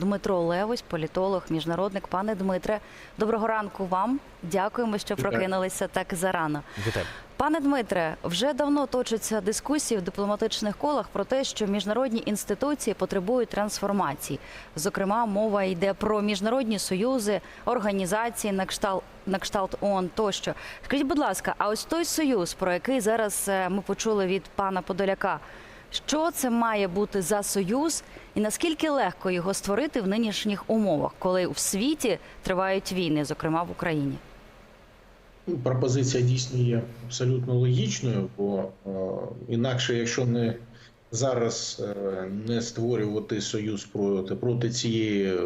Дмитро Левось, політолог, міжнародник. Пане Дмитре, доброго ранку вам. Дякуємо, що Вітаю. прокинулися так зарано. Вітаю. Пане Дмитре, вже давно точаться дискусії в дипломатичних колах про те, що міжнародні інституції потребують трансформації. Зокрема, мова йде про міжнародні союзи, організації на кшталт, на кшталт ООН тощо. Скажіть, будь ласка, а ось той союз, про який зараз е, ми почули від пана Подоляка, що це має бути за союз, і наскільки легко його створити в нинішніх умовах, коли в світі тривають війни, зокрема в Україні? Ну, Пропозиція дійсно є абсолютно логічною, бо е, інакше, якщо не зараз е, не створювати союз проти, проти цієї е,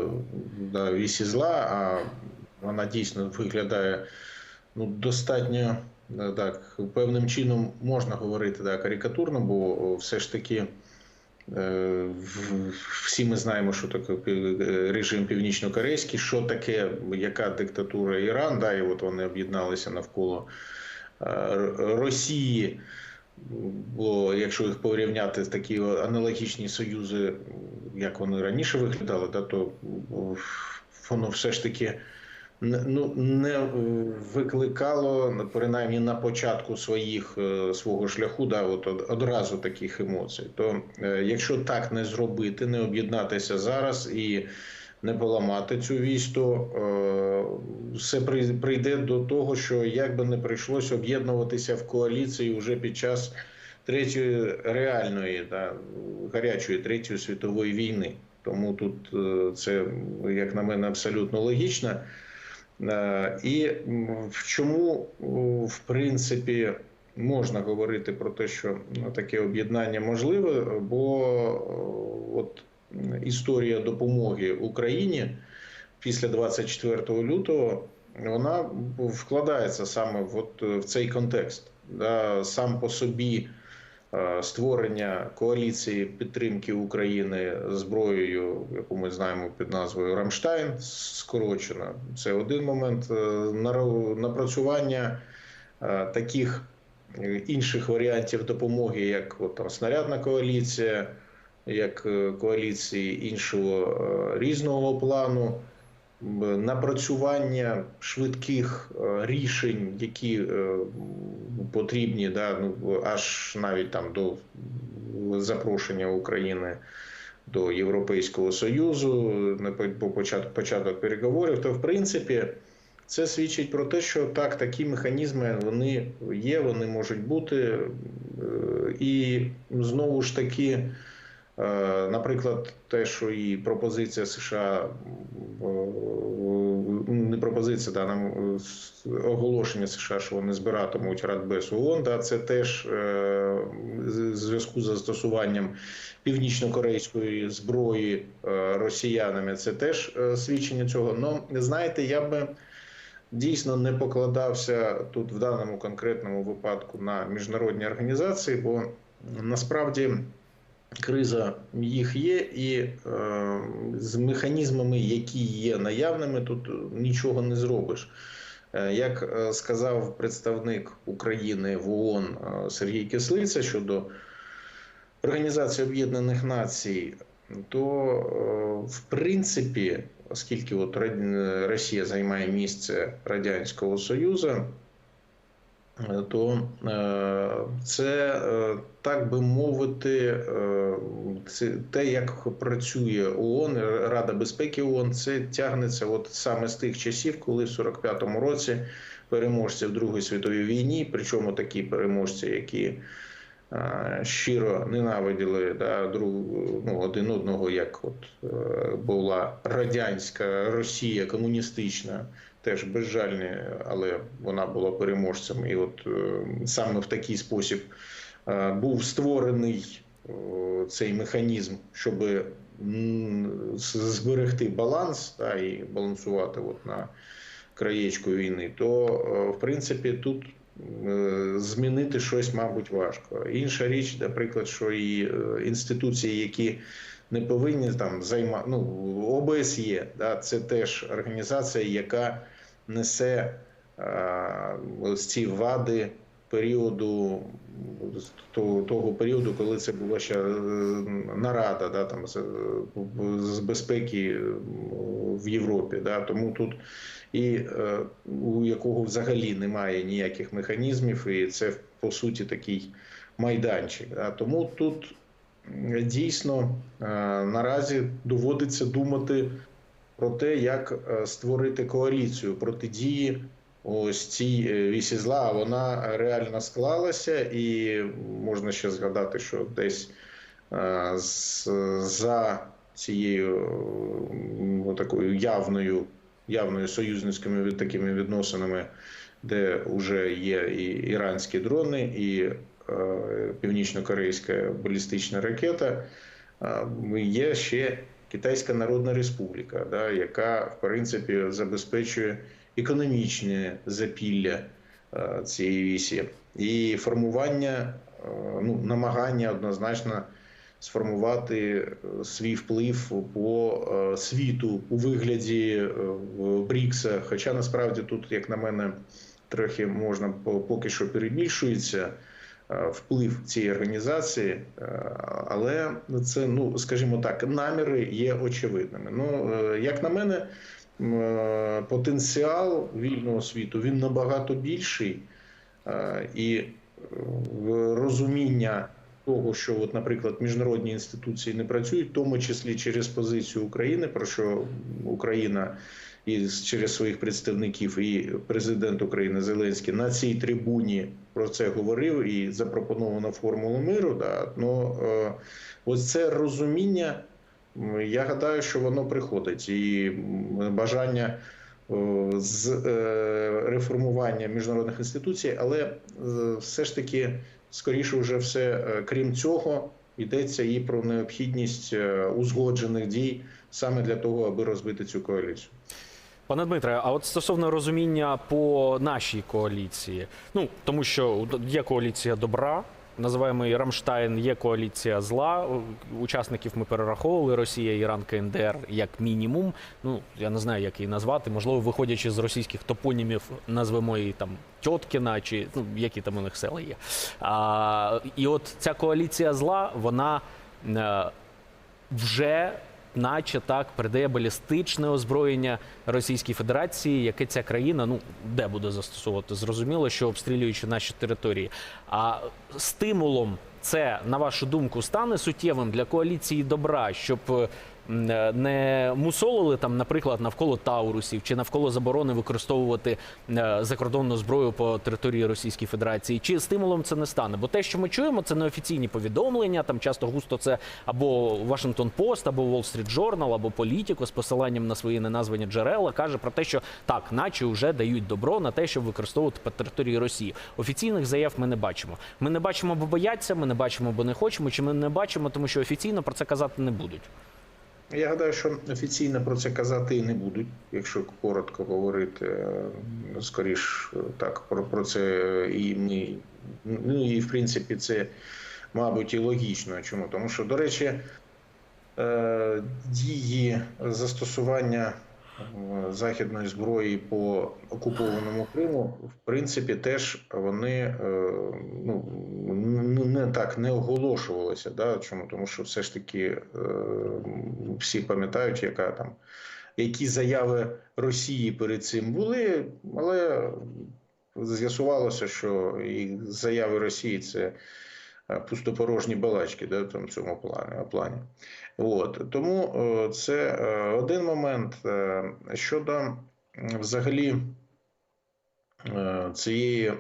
да, вісі зла, а вона дійсно виглядає ну, достатньо так, певним чином можна говорити да, карикатурно, бо все ж таки. Е, Всі ми знаємо, що таке режим північно-корейський, що таке, яка диктатура Іран, да, і от вони об'єдналися навколо е, Росії. Бо якщо їх порівняти з такі аналогічні союзи, як вони раніше виглядали, да, то воно все ж таки ну, не е, викликало, принаймні на початку своїх, е, свого шляху, да, от одразу таких емоцій. То е, якщо так не зробити, не об'єднатися зараз і не поламати цю вісь, то все прийде до того, що як би не прийшлось об'єднуватися в коаліції вже під час третьої реальної да, гарячої третьої світової війни. Тому тут це, як на мене, абсолютно логічно. Е, І в чому, в принципі, можна говорити про те, що ну, таке об'єднання можливе, бо от історія допомоги Україні після 24 лютого вона вкладається саме в, от, в цей контекст. Сам по собі е, створення коаліції підтримки України зброєю, яку ми знаємо під назвою Рамштайн, скорочено. Це один момент. Е, Напрацювання е, таких е, інших варіантів допомоги, як от, там, снарядна коаліція, як е, коаліції іншого е, різного плану. Б- Напрацювання швидких е, рішень, які е, потрібні, да, ну, аж навіть там до запрошення України до Європейського Союзу, на по- по початок, переговорів, то в принципі це свідчить про те, що так, такі механізми вони є, вони можуть бути. Е, І знову ж таки, е, наприклад, те, що і пропозиція США, е, не пропозиція, да, нам е, оголошення США, що вони збиратимуть Радбез ООН, да, це теж е, зв'язку з застосуванням північно-корейської зброї е, росіянами. Це теж е, свідчення цього. Ну, знаєте, я би дійсно не покладався тут в даному конкретному випадку на міжнародні організації, бо насправді криза їх є, і е, з механізмами, які є наявними, тут нічого не зробиш. Е, Як е, сказав представник України в ООН е, Сергій Кислиця щодо Організації Об'єднаних Націй, то в принципі, оскільки от Росія займає місце Радянського Союзу, то е, це, е, так би мовити, е, це те, як працює ООН, Рада безпеки ООН, це тягнеться от саме з тих часів, коли в 45-му році переможці в Другій світовій війні, причому такі переможці, які щиро ненавиділи да, друг, ну, один одного, як от була радянська Росія комуністична, теж безжальні, але вона була переможцем. І от е, саме в такий спосіб е, був створений е, цей механізм, щоб зберегти баланс та, і балансувати от на краєчку війни, то в принципі тут змінити щось, мабуть, важко. Інша річ, наприклад, що і інституції, які не повинні там займати, ну ОБСЄ, да, це теж організація, яка несе е, ось ці вади періоду того, періоду, коли це була ще е, нарада да, там, з, безпеки е, в Європі. Да. Тому тут і е, у якого взагалі немає ніяких механізмів, і це по суті такий майданчик. Да. Тому тут дійсно е, наразі доводиться думати про те, як е, створити коаліцію протидії ось цій е, вісі зла. Вона реально склалася, і можна ще згадати, що десь е, за цією такою явною, явною союзницькими такими відносинами, де вже є і іранські дрони, і північно-корейська балістична ракета. Є ще Китайська Народна Республіка, да, яка в принципі забезпечує економічне запілля е, цієї вісі і формування, е, ну намагання однозначно сформувати е, свій вплив по світу у вигляді БРІКСа. Хоча насправді тут, як на мене, трохи можна поки що перебільшується вплив цієї організації, е, але це, ну скажімо так, наміри є очевидними. Ну, е, як на мене, е, потенціал вільного світу він набагато більший, Е, і е, розуміння того, що, от, наприклад, міжнародні інституції не працюють, в тому числі через позицію України, про що Україна і через своїх представників, і президент України Зеленський на цій трибуні про це говорив і запропоновано формулу миру. Да, ну, е, ось це розуміння. Я гадаю, що воно приходить, і бажання з е, реформування міжнародних інституцій, але е, все ж таки, скоріше, вже все, е, крім цього, йдеться і про необхідність е, узгоджених дій саме для того, аби розбити цю коаліцію. Пане Дмитре, а от стосовно розуміння по нашій коаліції, ну тому що є коаліція добра, називаємо її Рамштайн, є коаліція зла. Учасників ми перераховували Росія, Іран, КНДР як мінімум. Ну я не знаю, як її назвати. Можливо, виходячи з російських топонімів, назвемо її там Тьоткіна чи ну які там у них села є. А, і от ця коаліція зла, вона. е, вже наче так передає балістичне озброєння Російській Федерації, яке ця країна ну де буде застосовувати. Зрозуміло, що обстрілюючи наші території. А стимулом це, на вашу думку, стане суттєвим для коаліції добра, щоб е, не мусолили там, наприклад, навколо Таурусів чи навколо заборони використовувати е, закордонну зброю по території Російської Федерації, чи стимулом це не стане? Бо те, що ми чуємо, це неофіційні повідомлення. Там часто густо це або Washington Post, або Wall Street Journal, або Політіко з посиланням на свої неназвані джерела каже про те, що так, наче вже дають добро на те, щоб використовувати по території Росії. Офіційних заяв ми не бачимо. Ми не бачимо, бо бояться, ми не бачимо, бо не хочемо, чи ми не бачимо, тому що офіційно про це казати не будуть. Я гадаю, що офіційно про це казати і не будуть, якщо коротко говорити. е, Скоріш е, так про, про це і ми. Ну і в принципі це, мабуть, і логічно. Чому? Тому що, до речі, е, дії застосування західної зброї по окупованому Криму, в принципі, теж вони е, ну, не так не оголошувалися. Да? Чому? Тому що все ж таки е, всі пам'ятають, яка там. Які заяви Росії перед цим були, але з'ясувалося, що і заяви Росії це пустопорожні балачки да, там, в цьому плані. плані. От. Тому е, це е, один момент. Е, Щодо взагалі е, цієї,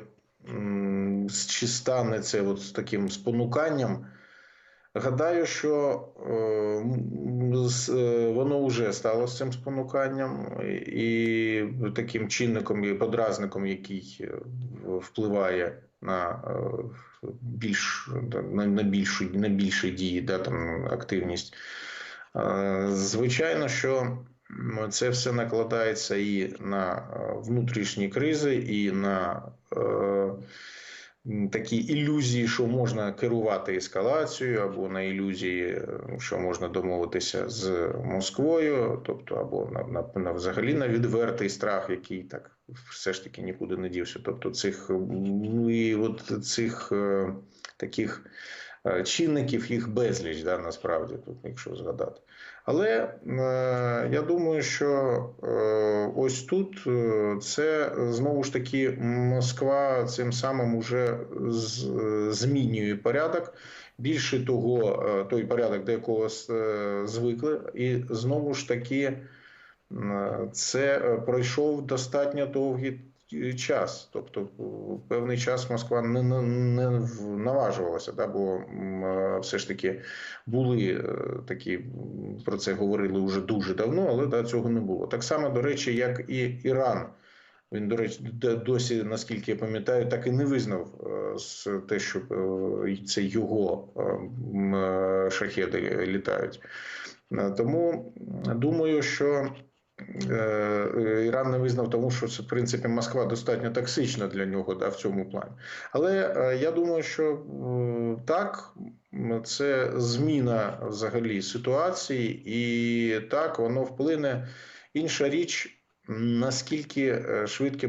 чи стане це от з таким спонуканням, гадаю, що е, е, воно вже стало з цим спонуканням і таким чинником і подразником, який е, впливає на е, більш на, на більші на більші дії, да, там активність. Звичайно, що це все накладається і на е, внутрішні кризи, і на е, такі ілюзії, що можна керувати ескалацією, або на ілюзії, е, що можна домовитися з Москвою, тобто або на, на, на взагалі на відвертий страх, який так все ж таки нікуди не дівся. Тобто цих ну і от цих е, таких е, чинників їх безліч, да, насправді, тут, якщо згадати. Але е, я думаю, що е, ось тут е, це знову ж таки Москва цим самим уже змінює порядок. Більше того, той порядок, до якого звикли, і знову ж таки це пройшов достатньо довгий час. Тобто, певний час Москва не, не, не наважувалася, да, бо е, все ж таки були е, такі, про це говорили вже дуже давно, але да, цього не було. Так само, до речі, як і Іран. Він, до речі, досі, наскільки я пам'ятаю, так і не визнав е, те, що це його шахеди літають. Тому думаю, що Іран не визнав, тому що це, в принципі, Москва достатньо токсична для нього да, в цьому плані. Але е, я думаю, що е, так, це зміна взагалі ситуації, і так воно вплине. Інша річ, наскільки е, швидкі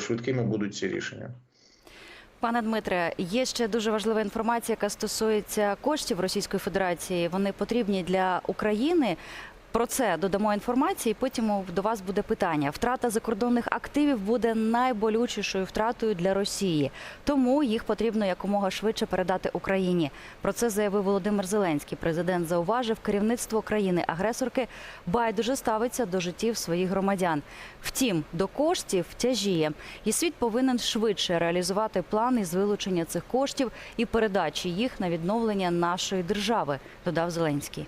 швидкими будуть ці рішення. Пане Дмитре, є ще дуже важлива інформація, яка стосується коштів Російської Федерації. Вони потрібні для України. Про це додамо інформації. Потім до вас буде питання. Втрата закордонних активів буде найболючішою втратою для Росії, тому їх потрібно якомога швидше передати Україні. Про це заявив Володимир Зеленський. Президент зауважив, керівництво країни-агресорки байдуже ставиться до життів своїх громадян. Втім, до коштів тяжіє, і світ повинен швидше реалізувати план із вилучення цих коштів і передачі їх на відновлення нашої держави. Додав Зеленський.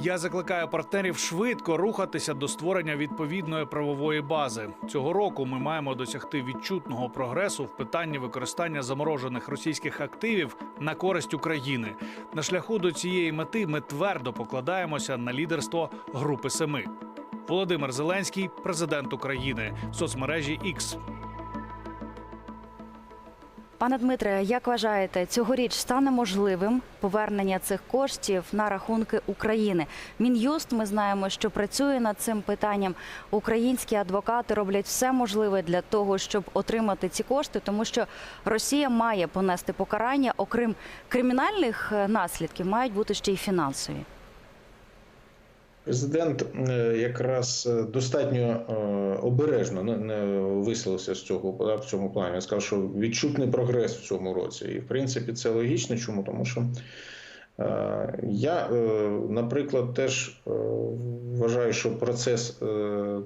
Я закликаю партнерів швидко рухатися до створення відповідної правової бази. Цього року ми маємо досягти відчутного прогресу в питанні використання заморожених російських активів на користь України. На шляху до цієї мети ми твердо покладаємося на лідерство Групи Семи. Володимир Зеленський, президент України, соцмережі X. Пане Дмитре, як вважаєте, цьогоріч стане можливим повернення цих коштів на рахунки України? Мін'юст, ми знаємо, що працює над цим питанням. Українські адвокати роблять все можливе для того, щоб отримати ці кошти, тому що Росія має понести покарання, окрім кримінальних е, наслідків, мають бути ще й фінансові. Президент е, якраз е, достатньо е, обережно висловився з цього в цьому плані. Він сказав, що відчутний прогрес в цьому році. І в принципі це логічно. Чому? Тому що я, наприклад, теж вважаю, що процес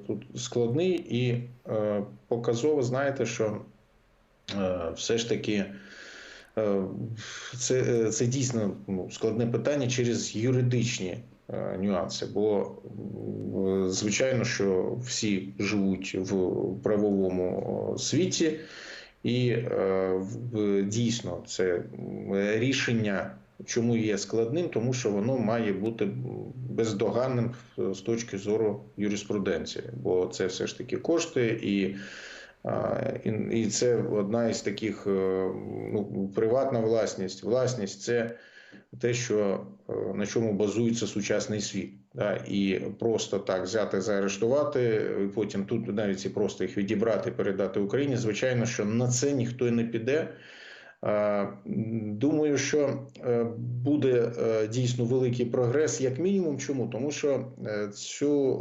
тут складний і показово, знаєте, що все ж таки. Це, це дійсно ну, складне питання через юридичні нюанси. Бо звичайно, що всі живуть в правовому світі, і е, дійсно це рішення. Чому є складним? Тому що воно має бути бездоганним з точки зору юриспруденції, бо це все ж таки кошти і І це одна із таких е, ну, приватна власність. Власність це те, що е, на чому базується сучасний світ. Да? І просто так взяти, заарештувати, і потім тут навіть і просто їх відібрати, передати Україні. Звичайно, що на це ніхто і не піде. Думаю, що е, буде е, дійсно великий прогрес, як мінімум. Чому? Тому що е, цю,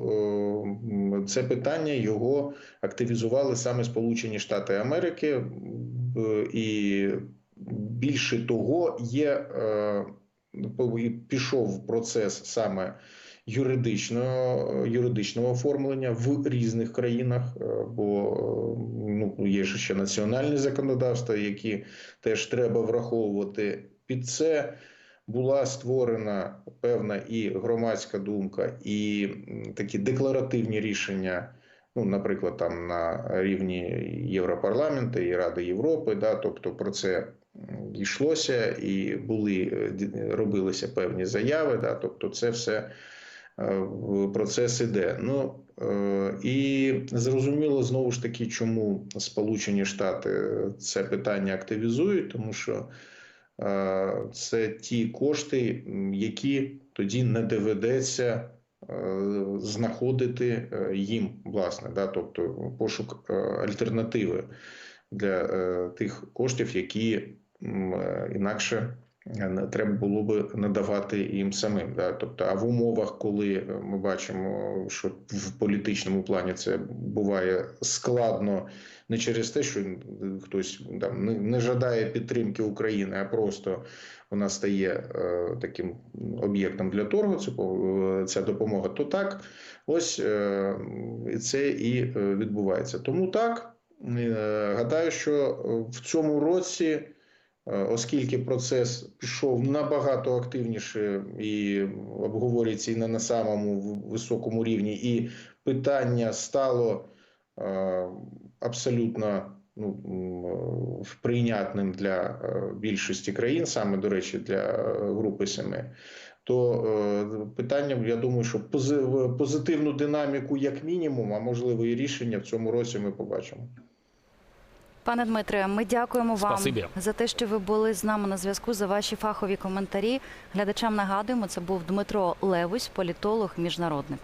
е, це питання його активізували саме Сполучені Штати Америки, і більше того, є е, і пішов процес саме юридичного, юридичного оформлення в різних країнах, е, бо ну, є ще національні законодавства, які теж треба враховувати. Під це була створена певна і громадська думка, і такі декларативні рішення. Ну, наприклад, там на рівні Європарламенту і Ради Європи, да, тобто про це йшлося і були е, робилися певні заяви. Да, тобто, це все е, процес іде. Ну е, і зрозуміло знову ж таки, чому Сполучені Штати це питання активізують, тому що е, це ті кошти, які тоді не доведеться е, знаходити е, їм, власне, да, тобто пошук е, альтернативи для е, тих коштів, які е, інакше е, треба було би надавати їм самим. Да? Тобто, а в умовах, коли ми бачимо, що в політичному плані це буває складно не через те, що хтось там не, не жадає підтримки України, а просто вона стає е, таким об'єктом для торгу. Це ця допомога. То так, ось е, це і відбувається. Тому так гадаю, що е, в цьому році. Е, Оскільки процес пішов набагато активніше і обговорюється і не на самому високому рівні, і питання стало е, абсолютно ну, е, прийнятним для е, більшості країн, саме до речі, для е, групи семи, то е, питання, я думаю, що пози- позитивну динаміку, як мінімум, а можливо і рішення в цьому році ми побачимо. Пане Дмитре, ми дякуємо вам Спасибі. за те, що ви були з нами на зв'язку за ваші фахові коментарі. Глядачам нагадуємо, це був Дмитро Левусь, політолог, міжнародник.